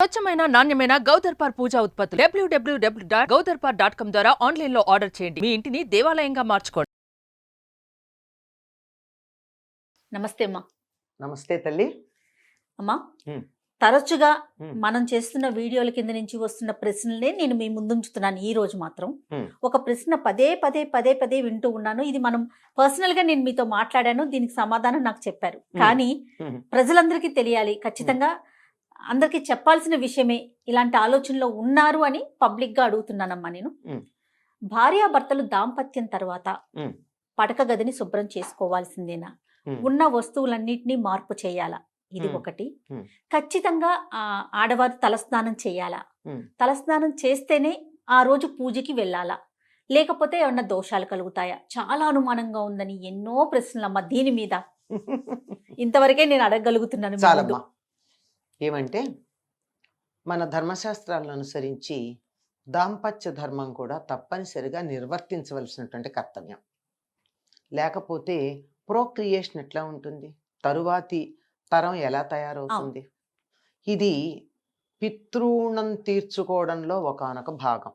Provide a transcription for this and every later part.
స్వచ్ఛమైన నాణ్యమైన గౌదర్పార్ పూజా ఉత్పత్తులు డబ్ల్యూడబ్ల్యూడబ్ల్యూ డాట్ గౌదర్పార్ డాట్ కామ్ ద్వారా ఆన్లైన్లో ఆర్డర్ చేయండి మీ ఇంటిని దేవాలయంగా మార్చుకోండి నమస్తే అమ్మా నమస్తే తల్లి అమ్మా ఉమ్. తరచుగా ఉమ్. మనం చేస్తున్న వీడియోల కింద నుంచి వస్తున్న ప్రశ్నలనే నేను మీ ముందుంచుతున్నాను ఈ రోజు మాత్రం ఉమ్. ఒక ప్రశ్న పదే పదే పదే పదే వింటూ ఉన్నాను ఇది మనం పర్సనల్గా నేను మీతో మాట్లాడాను దీనికి సమాధానం నాకు చెప్పారు. కానీ ఉమ్. ప్రజలందరికీ తెలియాలి ఖచ్చితంగా అందరికీ చెప్పాల్సిన విషయమే ఇలాంటి ఆలోచనలో ఉన్నారు అని పబ్లిక్గా అడుగుతున్నానమ్మా నేను. భార్యాభర్తలు దాంపత్యం తర్వాత. పడక గదిని శుభ్రం చేసుకోవాల్సిందేనా. ఉన్న వస్తువులన్నిటినీ మార్పు చేయాలా ఇది. ఒకటి. ఖచ్చితంగా ఆ, ఆడవారు తలస్నానం చేయాలా. తలస్నానం చేస్తేనే ఆ రోజు పూజకి వెళ్ళాలా లేకపోతే ఏమన్నా దోషాలు కలుగుతాయా చాలా అనుమానంగా ఉందని ఎన్నో ప్రశ్నలమ్మా దీని మీద ఇంతవరకే నేను అడగగలుగుతున్నాను ఏమంటే మన ధర్మశాస్త్రాలను అనుసరించి దాంపత్య ధర్మం కూడా తప్పనిసరిగా నిర్వర్తించవలసినటువంటి కర్తవ్యం. లేకపోతే ప్రోక్రియేషన్ ఎట్లా ఉంటుంది? తరువాతి తరం ఎలా తయారవుతుంది? ఇది పితృణం తీర్చుకోవడంలో ఒకానొక భాగం.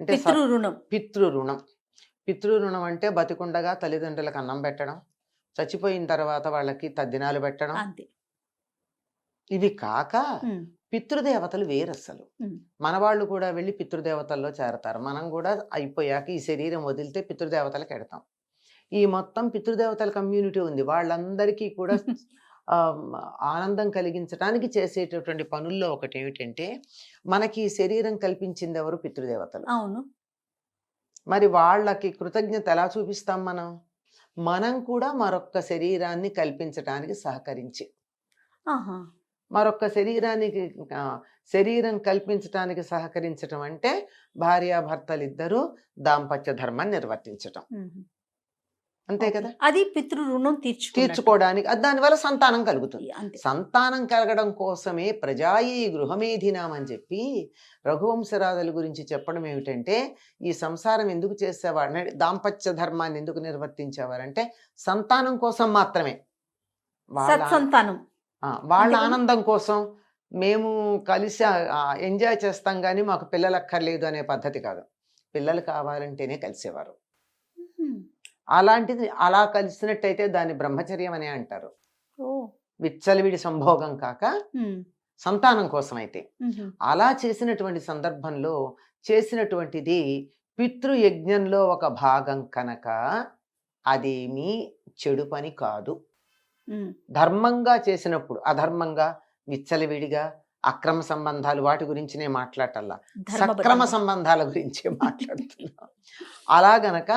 అంటే స- పితృ రుణం పితృ రుణం పితృ రుణం అంటే బతికుండగా తల్లిదండ్రులకు అన్నం పెట్టడం చచ్చిపోయిన తర్వాత వాళ్ళకి తద్దినాలు పెట్టడం ఇవి కాక. పితృదేవతలు వేరు అసలు ఉమ్. మన వాళ్ళు కూడా వెళ్ళి పితృదేవతల్లో చేరతారు. మనం కూడా అయిపోయాక ఈ శరీరం వదిలితే పితృదేవతలకు ఎడతాం. ఈ మొత్తం పితృదేవతల కమ్యూనిటీ ఉంది. వాళ్ళందరికీ కూడా ఆనందం కలిగించడానికి చేసేటటువంటి పనుల్లో ఒకటి ఏమిటంటే మనకి ఈ శరీరం కల్పించింది ఎవరు? పితృదేవతలు. అవును. మరి వాళ్ళకి కృతజ్ఞత ఎలా చూపిస్తాం మనం? మనం కూడా మరొక్క శరీరాన్ని కల్పించడానికి సహకరించి. ఆహా మరొక్క శరీరానికి శరీరం కల్పించడానికి సహకరించటం అంటే భార్యాభర్తలు ఇద్దరూ దాంపత్య ధర్మాన్ని నిర్వర్తించటం. అంతే కదా? అది పితృ రుణం తీర్చుకున్నట్టు. తీర్చుకోవడానికి దానివల్ల సంతానం కలుగుతుంది. సంతానం కలగడం కోసమే ప్రజాయి గృహమేధినాం అని చెప్పి రఘువంశరాజుల గురించి చెప్పడం ఏమిటంటే ఈ సంసారం ఎందుకు చేసేవాడు దాంపత్య ధర్మాన్ని ఎందుకు నిర్వర్తించేవారంటే సంతానం కోసం మాత్రమే. ఆ, వాళ్ళ? ఆనందం కోసం మేము కలిసి ఎంజాయ్ చేస్తాం కానీ మాకు పిల్లలు అక్కర్లేదు అనే పద్ధతి కాదు పిల్లలు కావాలంటేనే కలిసేవారు. అలాంటిది అలా కలిసినట్టయితే దాన్ని బ్రహ్మచర్యం అనే అంటారు విచ్చలవిడి సంభోగం కాక. సంతానం కోసం అయితే. అలా చేసినటువంటి సందర్భంలో చేసినటువంటిది పితృయజ్ఞంలో ఒక భాగం కనుక అదేమీ చెడు పని కాదు. ధర్మంగా చేసినప్పుడు అధర్మంగా విచ్చలవిడిగా అక్రమ సంబంధాలు వాటి గురించి నేను మాట్లాడటల్లా సక్రమ. సంబంధాల గురించే మాట్లాడుతున్నా. అలా గనక.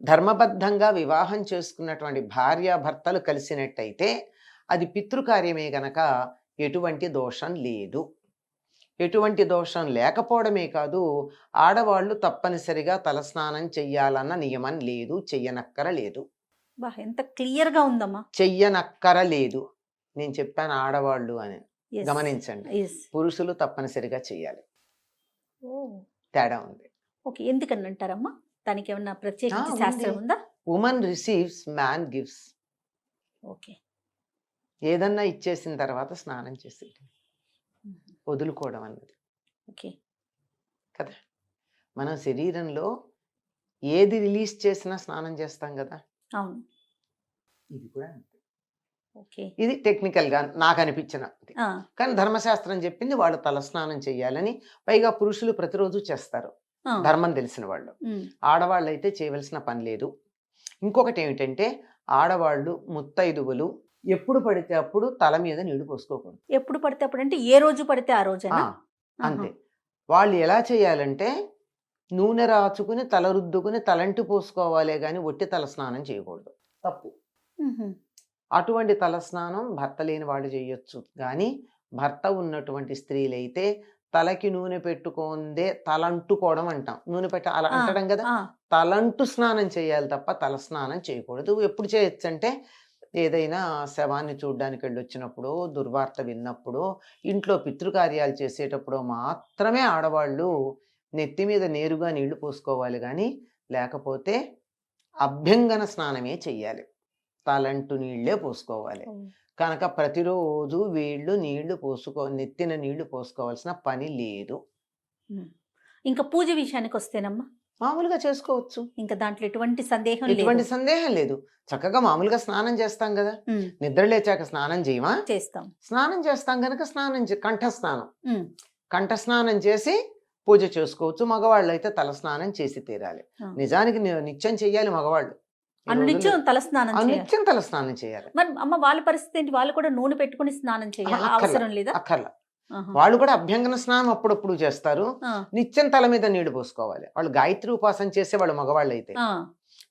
ధర్మబద్ధంగా వివాహం చేసుకున్నటువంటి భార్య భర్తలు కలిసినట్టయితే అది పితృకార్యమే గనక ఎటువంటి దోషం లేదు. ఎటువంటి దోషం లేకపోవడమే కాదు ఆడవాళ్ళు తప్పనిసరిగా తలస్నానం చెయ్యాలన్న నియమం లేదు చెయ్యనక్కర లేదు. బా ఎంత క్లియర్గా ఉందమ్మా? చెయ్యనక్కర లేదు నేను చెప్పాను ఆడవాళ్ళు అని. గమనించండి. పురుషులు తప్పనిసరిగా చెయ్యాలి. ఓ తేడా ఉంది. ఓకే. ఎందుకని అంటారమ్మా దానికి ఏమన్నా ప్రత్యేకించి ఉంది. శాస్త్రం ఉందా? Women receives man gives okay. ఏదన్నా ఇచ్చేసిన తర్వాత స్నానం చేసి. వదులుకోవడం అన్నది. ఓకే. కదా? మనం శరీరంలో ఏది రిలీజ్ చేసినా స్నానం చేస్తాం కదా? అవును. ఇది కూడా అంతే. ఇది గా నాకు అనిపించిన కానీ ధర్మశాస్త్రం చెప్పింది వాళ్ళు తలస్నానం చేయాలని పైగా పురుషులు ప్రతిరోజు చేస్తారు. ధర్మం తెలిసిన వాళ్ళు. ఆడవాళ్ళు అయితే చేయవలసిన పని లేదు. ఇంకొకటి ఏమిటంటే ఆడవాళ్ళు ముత్తైదువులు ఎప్పుడు పడితే అప్పుడు తల మీద నీళ్ళు పోసుకోకూడదు. ఎప్పుడు పడితే అప్పుడు అంటే ఏ రోజు పడితే ఆ రోజేనా? ఆ, అంతే. వాళ్ళు ఎలా చేయాలంటే నూనె రాచుకుని తల రుద్దుకుని తలంటి పోసుకోవాలే కానీ ఒట్టి తల స్నానం చేయకూడదు. తప్పు. అటువంటి తలస్నానం భర్త లేని వాళ్ళు చేయొచ్చు కానీ భర్త ఉన్నటువంటి స్త్రీలైతే తలకి నూనె పెట్టుకుందే తలంటుకోవడం అంటాం. నూనె పెట్ట అలా అంటడం కదా? తలంటు స్నానం చేయాలి తప్ప తల స్నానం చేయకూడదు. ఎప్పుడు చేయొచ్చు అంటే ఏదైనా శవాన్ని చూడ్డానికి వెళ్ళొచ్చినప్పుడు దుర్వార్త విన్నప్పుడు ఇంట్లో పితృకార్యాలు చేసేటప్పుడు మాత్రమే ఆడవాళ్ళు నెత్తి మీద నేరుగా నీళ్ళు పోసుకోవాలి కానీ లేకపోతే అభ్యంగన స్నానమే చెయ్యాలి. తలంటు నీళ్ళే పోసుకోవాలి. కనుక ప్రతిరోజు వీళ్ళు నీళ్ళు పోసుకో నెత్తిన నీళ్ళు పోసుకోవాల్సిన పని లేదు. ఇంకా పూజ విషయానికి వస్తేనమ్మా? మామూలుగా చేసుకోవచ్చు. ఇంకా దాంట్లో ఎటువంటి సందేహం ఎటువంటి సందేహం లేదు. చక్కగా మామూలుగా స్నానం చేస్తాం కదా. నిద్ర లేచాక స్నానం చేయమా? చేస్తాం. స్నానం చేస్తాం కనుక స్నానం కంఠ స్నానం కంఠ స్నానం చేసి పూజ చేసుకోవచ్చు మగవాళ్ళు అయితే తల స్నానం చేసి తీరాలి. నిజానికి నిత్యం చెయ్యాలి మగవాళ్ళు. అనునిత్యం రోజుల్లో తల స్నానం చేయాలి. అనునిత్యం తల స్నానం చేయాలి. మరి అమ్మ వాళ్ళ పరిస్థితి ఏంటి? వాళ్ళు కూడా నూనె పెట్టుకుని స్నానం చేయాలి? అక్కర్లా. అవసరం లేదా? అక్కర్లా. ఆహా. వాళ్ళు కూడా అభ్యంగన స్నానం అప్పుడప్పుడు చేస్తారు. నిత్యం తల మీద నీళ్ళు పోసుకోవాలి. వాళ్ళు గాయత్రి ఉపాసన చేసే వాళ్ళు మగవాళ్ళు అయితే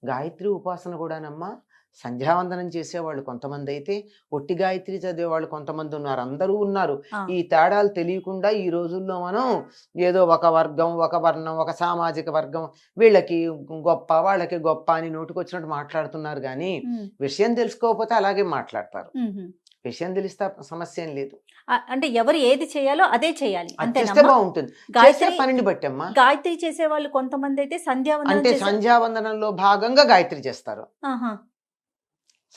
గాయత్రి ఉపాసన కూడానమ్మా సంధ్యావందనం చేసేవాళ్ళు కొంతమంది అయితే ఒట్టి గాయత్రి చదివేవాళ్ళు కొంతమంది ఉన్నారు. అందరూ ఉన్నారు. ఈ తేడాలు తెలియకుండా ఈ రోజుల్లో మనం ఏదో ఒక వర్గం ఒక వర్ణం ఒక సామాజిక వర్గం వీళ్ళకి గొప్ప వాళ్ళకి గొప్ప అని నోటికొచ్చినట్టు మాట్లాడుతున్నారు కానీ విషయం తెలుసుకోకపోతే అలాగే మాట్లాడతారు. విషయం తెలిస్తే సమస్య ఏం లేదు. అంటే ఎవరు ఏది చేయాలో అదే చేయాలి. అంతేనా బాగుంటుంది. గాయత్రి పనిని బట్టి అమ్మా. గాయత్రి చేసే వాళ్ళు కొంతమంది అయితే సంధ్యావందనం అంటే సంధ్యావందనంలో భాగంగా గాయత్రి చేస్తారు.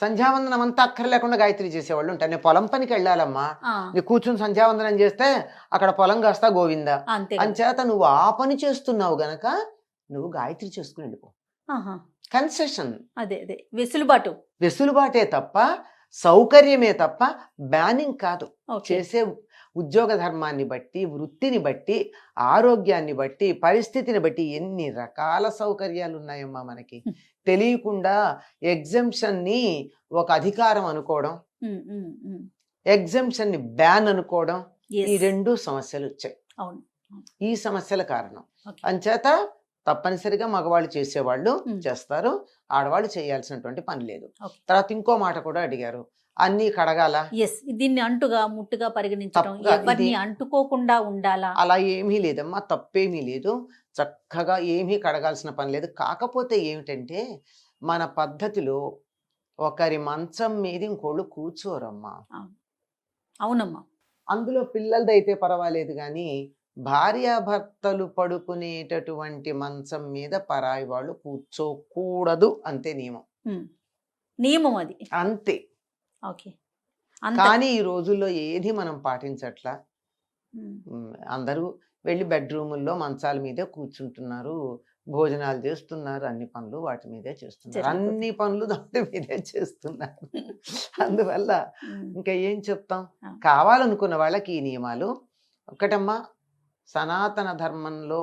సంధ్యావందనం అంతా అక్కర్లేకుండా గాయత్రి చేసేవాళ్ళు ఉంటారు. నేను పొలం పనికి వెళ్ళాలమ్మా. నీ కూర్చుని సంధ్యావందనం చేస్తే అక్కడ పొలం కాస్తా గోవింద. అంచేత నువ్వు ఆ పని చేస్తున్నావు గనక నువ్వు గాయత్రి చేసుకుని వెళ్ళిపో. కన్సెషన్. అదే అదే. వెసులుబాటు. వెసులుబాటే తప్ప సౌకర్యమే తప్ప బ్యానింగ్ కాదు. చేసే ఉద్యోగ ధర్మాన్ని బట్టి వృత్తిని బట్టి ఆరోగ్యాన్ని బట్టి పరిస్థితిని బట్టి ఎన్ని రకాల సౌకర్యాలు ఉన్నాయమ్మా మనకి. తెలియకుండా ఎగ్జంప్షన్ని ఒక అధికారం అనుకోవడం ఉమ్, ఉమ్, ఉమ్. ఎగ్జంప్షన్ని బ్యాన్ అనుకోవడం. ఈ రెండు సమస్యలు వచ్చాయి ఈ సమస్యల కారణం. అంచేత తప్పనిసరిగా మగవాళ్ళు చేసేవాళ్ళు. చేస్తారు ఆడవాళ్ళు చేయాల్సినటువంటి పని లేదు. తర్వాత ఇంకో మాట కూడా అడిగారు అన్నీ కడగాల? ఎస్ దీన్ని అంటుగా ముట్టుగా పరిగణించడం ఎవరిని అంటుకోకుండా ఉండాలా? అలా ఏమీ లేదమ్మా తప్పేమీ లేదు. చక్కగా ఏమీ కడగాల్సిన పని లేదు. కాకపోతే ఏమిటంటే మన పద్ధతిలో ఒకరి మంచం మీద ఇంకోళ్ళు కూర్చోరమ్మా. అవునమ్మా. అందులో పిల్లలదైతే పర్వాలేదు కానీ భార్యాభర్తలు పడుకునేటటువంటి మంచం మీద పరాయి వాళ్ళు కూర్చోకూడదు అంతే నియమం. నియమం అది. అంతే. ఓకే. కానీ ఈ రోజుల్లో ఏది మనం పాటించట్లా? అందరూ వెళ్ళి బెడ్రూముల్లో మంచాల మీదే కూర్చుంటున్నారు భోజనాలు చేస్తున్నారు అన్ని పనులు వాటి మీదే చేస్తున్నారు. అన్ని పనులు దాటి మీదే చేస్తున్నారు. అందువల్ల. ఇంకా ఏం చెప్తాం. కావాలనుకున్న వాళ్ళకి ఈ నియమాలు. ఒకటమ్మా సనాతన ధర్మంలో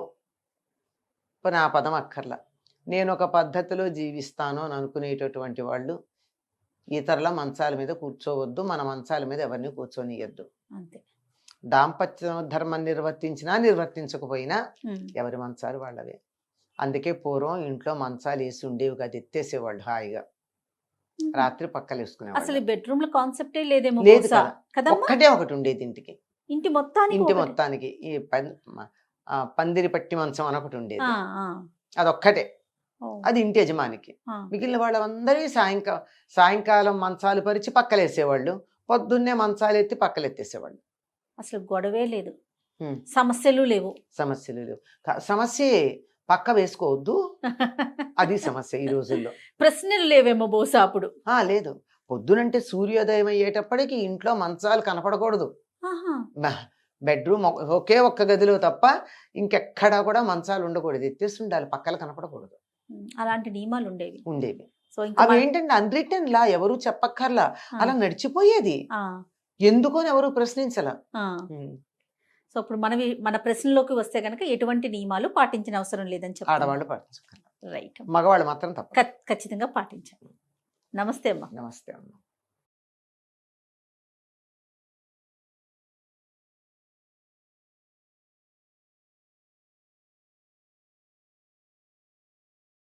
నా పదం అక్కర్లా. నేను ఒక పద్ధతిలో జీవిస్తాను అని అనుకునేటటువంటి వాళ్ళు ఇతరుల మంచాల మీద కూర్చోవద్దు మన మంచాల మీద ఎవరిని కూర్చొనియద్దు అంతే దాంపత్య ధర్మం నిర్వర్తించినా నిర్వర్తించకపోయినా. ఎవరి మంచాలు వాళ్ళవే అందుకే పూర్వం ఇంట్లో మంచాలు వేసి ఉండేవి కాదు ఎత్తేసేవాళ్ళు హాయిగా రాత్రి పక్కలు అసలు వేసుకునేవాళ్ళు ఈ బెడ్రూమ్లో కాన్సెప్టే లేదేమో లేదు. కదా. ఒక్కటే ఒకటి ఉండేది ఇంటికి ఇంటి మొత్తానికి ఇంటి. మొత్తానికి ఈ పందిరి పట్టి మంచం అని ఒకటి ఉండేది. అదొక్కటే. అది ఇంటి యజమానికి. మిగిలిన వాళ్ళందరి సాయంకాలం సాయంకాలం మంచాలు పరిచి పక్కలేసేవాళ్ళు. పొద్దున్నే మంచాలు ఎత్తి పక్కలెత్తేసేవాళ్ళు. అసలు గొడవే లేదు. సమస్యలు లేవు. సమస్యలు లేవు. సమస్యే పక్క వేసుకోవద్దు. అది సమస్య ఈ రోజుల్లో. ప్రశ్నలు లేవేమో బహుశా అప్పుడు. ఆ లేదు. పొద్దునంటే సూర్యోదయం అయ్యేటప్పటికి ఇంట్లో మంచాలు కనపడకూడదు. బెడ్రూమ్ ఒకే ఒక్క గదిలో తప్ప ఇంకెక్కడా కూడా మంచాలు ఉండకూడదు. ఎత్తేసి ఉండాలి పక్కల కనపడకూడదు. అలాంటి నియమాలు ఉండేవి. ఉండేవి. సో అవి ఏంటంటే అన్రిటర్న్ లా ఎవరు చెప్పక్కర్లా అలా నడిచిపోయేది. ఆ, ఎందుకు అని ఎవరు ప్రశ్నించలా. సో ఇప్పుడు మనవి మన ప్రశ్నలోకి వస్తే కనుక ఎటువంటి నియమాలు పాటించిన అవసరం లేదని చెప్పి ఆడవాళ్ళు పాటించక్కర్లా. రైట్. మగవాళ్ళు మాత్రం తప్ప ఖచ్చితంగా పాటించాలి. నమస్తే అమ్మా. నమస్తే అమ్మ.